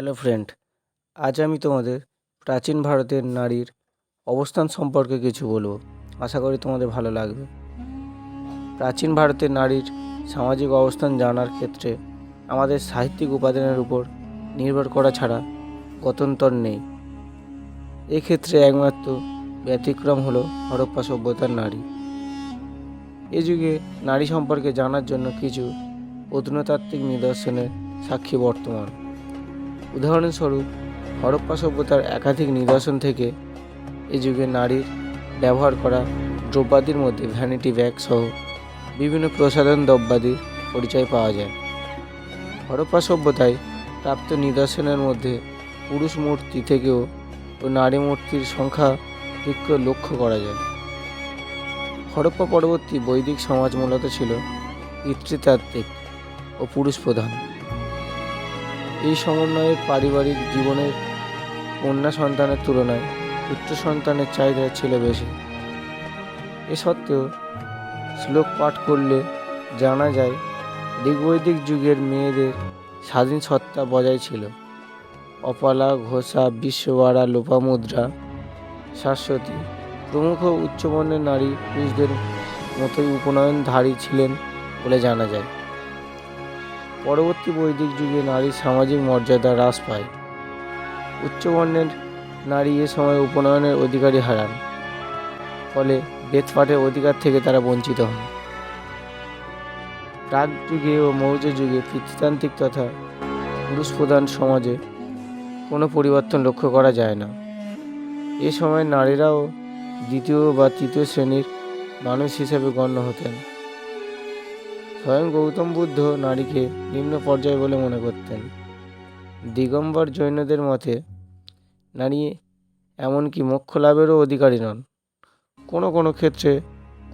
Hello friend আজ আমি তোমাদের প্রাচীন ভারতের নারীর অবস্থান সম্পর্কে কিছু বলব। আশা করি তোমাদের ভালো লাগবে। প্রাচীন ভারতের নারীর সামাজিক অবস্থান জানার ক্ষেত্রে আমাদের সাহিত্যিক উপাদানের উপর নির্ভর করা ছাড়া গত্যন্তর নেই। এক্ষেত্রে একমাত্র ব্যতিক্রম হলো হরপ্পা সভ্যতার নারী। এ যুগে নারী সম্পর্কে জানার জন্য কিছু প্রত্নতাত্ত্বিক নিদর্শনের সাক্ষী বর্তমান। উদাহরণস্বরূপ হরপ্পা সভ্যতার একাধিক নিদর্শন থেকে এ যুগে নারীর ব্যবহার করা দ্রব্যাদির মধ্যে ভ্যানিটি ব্যাগ সহ বিভিন্ন প্রসাধন দ্রব্যাদির পরিচয় পাওয়া যায়। হরপ্পা সভ্যতায় প্রাপ্ত নিদর্শনের মধ্যে পুরুষ মূর্তি থেকেও ও নারী মূর্তির সংখ্যা দিক্য লক্ষ্য করা যায়। হরপ্পা পরবর্তী বৈদিক সমাজ মূলত ছিল পিতৃতাত্ত্বিক ও পুরুষ প্রধান। এই সমন্বয়ে পারিবারিক জীবনের কন্যা সন্তানের তুলনায় পুত্র সন্তানের চাহিদা ছিল বেশি। এ সত্ত্বেও শ্লোক পাঠ করলে জানা যায় ঋগ্বৈদিক যুগের মেয়েদের স্বাধীন সত্তা বজায় ছিল। অপালা, ঘোষা বিশ্ববাড়া লোপামুদ্রা, শাশ্বতী প্রমুখ উচ্চবর্ণের নারী পুরুষদের মতোই উপনয়নধারী ছিলেন বলে জানা যায়। পরবর্তী বৈদিক যুগে নারীর সামাজিক মর্যাদা হ্রাস পায়। উচ্চবর্ণের নারী এ সময় উপনয়নের অধিকারী হারান, ফলে বেদপাঠের অধিকার থেকে তারা বঞ্চিত হন। প্রাক যুগে ও মৌর্য যুগে পিতৃতান্ত্রিক তথা পুরুষ প্রধান সমাজে কোনো পরিবর্তন লক্ষ্য করা যায় না। এ সময় নারীরাও দ্বিতীয় বা তৃতীয় শ্রেণির মানুষ হিসেবে গণ্য হতেন। স্বয়ং গৌতম বুদ্ধ নারীকে নিম্ন পর্যায় বলে মনে করতেন। দিগম্বর জৈনদের মতে, নারী এমনকি মোক্ষ লাভেরও অধিকারী নন। কোনো কোনো ক্ষেত্রে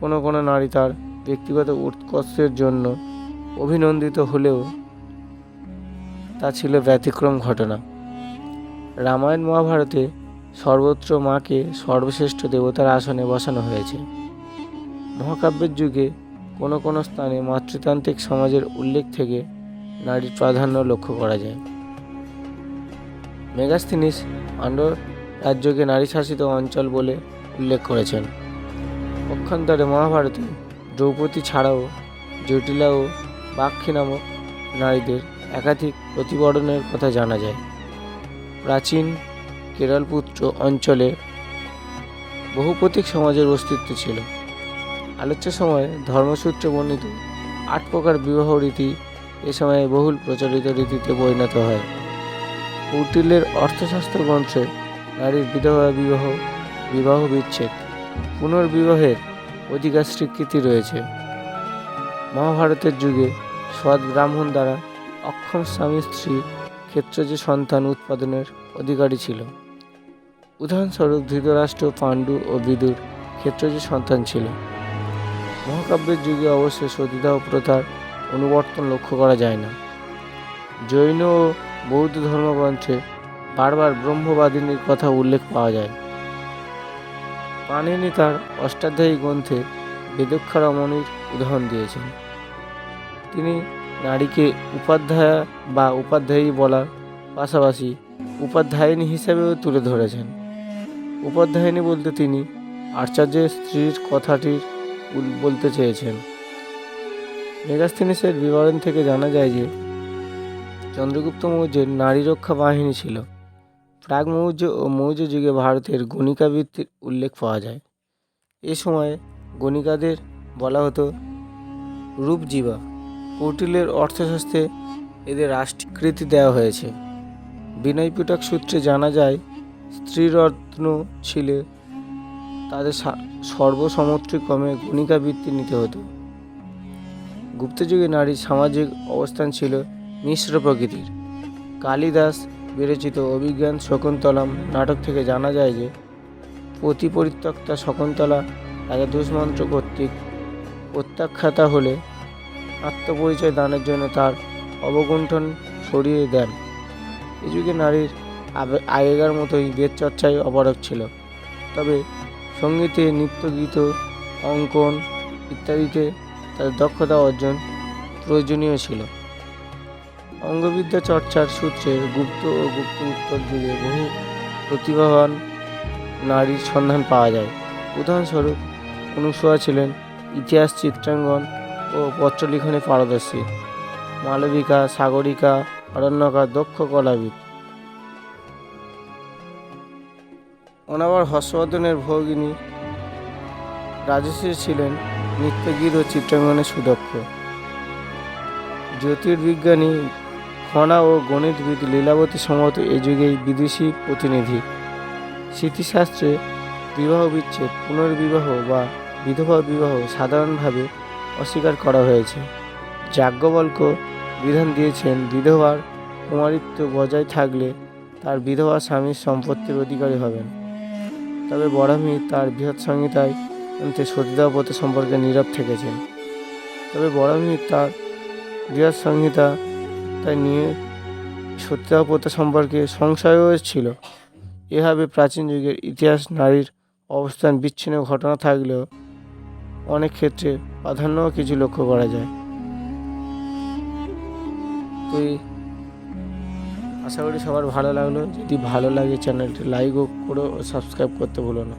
কোনো কোনো নারী তার ব্যক্তিগত উৎকর্ষের জন্য অভিনন্দিত হলেও তা ছিল ব্যতিক্রম ঘটনা। রামায়ণ মহাভারতে সর্বত্র মাকে সর্বশ্রেষ্ঠ দেবতার আসনে বসানো হয়েছে। মহাকাব্যের যুগে কোনো কোনো স্থানে মাতৃতান্ত্রিক সমাজের উল্লেখ থেকে নারীর প্রাধান্য লক্ষ্য করা যায়। মেগাস্থিনিস পাণ্ডব রাজ্যকে নারী শাসিত অঞ্চল বলে উল্লেখ করেছেন। পক্ষান্তরে মহাভারতে দ্রৌপদী ছাড়াও জটিলা ও বাক্ষী নামক নারীদের একাধিক প্রতিবরণের কথা জানা যায়। প্রাচীন কেরলপুত্র অঞ্চলে বহুপতিক সমাজের অস্তিত্ব ছিল। আলোচ্য সময়ে ধর্মসূত্রে বর্ণিত আট প্রকার বিবাহ রীতি এ সময়ে বহুল প্রচলিত রীতিতে পরিণত হয়। কৌটিল্যের অর্থশাস্ত্র গ্রন্থে নারীর বিধবা বিবাহ বিবাহ বিচ্ছেদ, পুনর্বিবাহের অধিকার স্বীকৃতি রয়েছে। মহাভারতের যুগে সৎ ব্রাহ্মণ দ্বারা অক্ষম স্বামী স্ত্রী ক্ষেত্রজ সন্তান উৎপাদনের অধিকারী ছিল। উদাহরণস্বরূপ ধৃতরাষ্ট্র, পাণ্ডু ও বিদুর ক্ষেত্রজ সন্তান ছিল। মহাকাব্যের যুগে অবশ্য সতীদাহ প্রথার অনুবর্তন লক্ষ্য করা যায় না। জৈন ও বৌদ্ধ ধর্মগ্রন্থে বারবার ব্রহ্মবাদিনীর কথা উল্লেখ পাওয়া যায়। পাণিনি তার অষ্টাধ্যায়ী গ্রন্থে বেদক্ষা রমণীর উদাহরণ দিয়েছেন। তিনি নারীকে উপাধ্যায়া বা উপাধ্যায়ী বলার পাশাপাশি উপাধ্যায়িনী হিসেবেও তুলে ধরেছেন। উপাধ্যায়িনী বলতে তিনি আচার্যের স্ত্রীর কথাটির বলতে চেয়েছেন। মেগাস্থিনিসের বিবরণ থেকে জানা যায় যে, চন্দ্রগুপ্ত মৌর্যের নারী রক্ষা বাহিনী ছিল। প্রাগ মৌর্য ও মৌর্য যুগে ভারতের গণিকাবৃত্তির উল্লেখ পাওয়া যায়। এ সময় গণিকাদের বলা হতো, রূপজীবা কৌটিল্যের অর্থশাস্ত্রে এদের রাষ্ট্রীকৃতি দেওয়া হয়েছে। বিনয় পিটক সূত্রে জানা যায়, স্ত্রীরত্ন ছিল তাদের সর্বসমত্রিক্রমে গণিকাবৃত্তি নিতে হতো। গুপ্তযুগে নারীর সামাজিক অবস্থান ছিল মিশ্র প্রকৃতির। কালিদাস বিরচিত অভিজ্ঞান শকুন্তলাম নাটক থেকে জানা যায় যে পতি পরিত্যক্তা শকুন্তলা রাজা দুষ্মন্ত্র কর্তৃক প্রত্যাখ্যাতা হলে আত্মপরিচয় দানের জন্য তার অবগুণ্ঠন সরিয়ে দেন। এ যুগে নারীর আগেকার মতোই বেদ চর্চায় অপারক ছিল। তবে সঙ্গীতে নৃত্যগীত, অঙ্কন ইত্যাদিতে তাদের দক্ষতা অর্জন প্রয়োজনীয় ছিল। অঙ্গবিদ্যা চর্চার সূত্রে গুপ্ত ও গুপ্ত উত্তর যুগে বহু প্রতিভাবান নারীর সন্ধান পাওয়া যায়। উদাহরণস্বরূপ, অনুসূয়া ছিলেন ইতিহাস চিত্রাঙ্কন ও পত্রলিখনে পারদর্শী। মালবিকা, সাগরিকা, অরণ্যকা, দক্ষ কলাবিদ। অনাবার হর্ষবর্ধনের ভগিনী রাজশ্রী ছিলেন নৃত্যগীত ও চিত্রাঙ্কনে সুদক্ষ। জ্যোতির্বিজ্ঞানী, খনা ও গণিতবিদ লীলাবতী সম্ভবত এ যুগেই বিদেশি প্রতিনিধি। স্মৃতিশাস্ত্রে বিবাহ বিচ্ছেদ, পুনর্বিবাহ বা বিধবা বিবাহ সাধারণভাবে অস্বীকার করা হয়েছে। যাজ্ঞবল্ক বিধান দিয়েছেন, বিধবার কুমারিত্ব বজায় থাকলে তার বিধবা স্বামীর সম্পত্তির অধিকারী হবেন। তবে বরামি তার বৃহৎ সংহিতায় সতীদাহ প্রথা সম্পর্কে নীরব থেকেছেন তবে বরামি তার বৃহৎ সংহিতা তাই নিয়ে সতীদাহ সম্পর্কে সংশয়ও ছিল। এভাবে প্রাচীন যুগের ইতিহাস নারীর অবস্থান বিচ্ছিন্ন ঘটনা থাকলেও অনেক ক্ষেত্রে প্রাধান্যও কিছু লক্ষ্য করা যায়। তো এই আশা করি সবার ভালো লাগল। যদি ভালো লাগে চ্যানেলটি লাইকও করো ও সাবস্ক্রাইব করতে ভুলো না।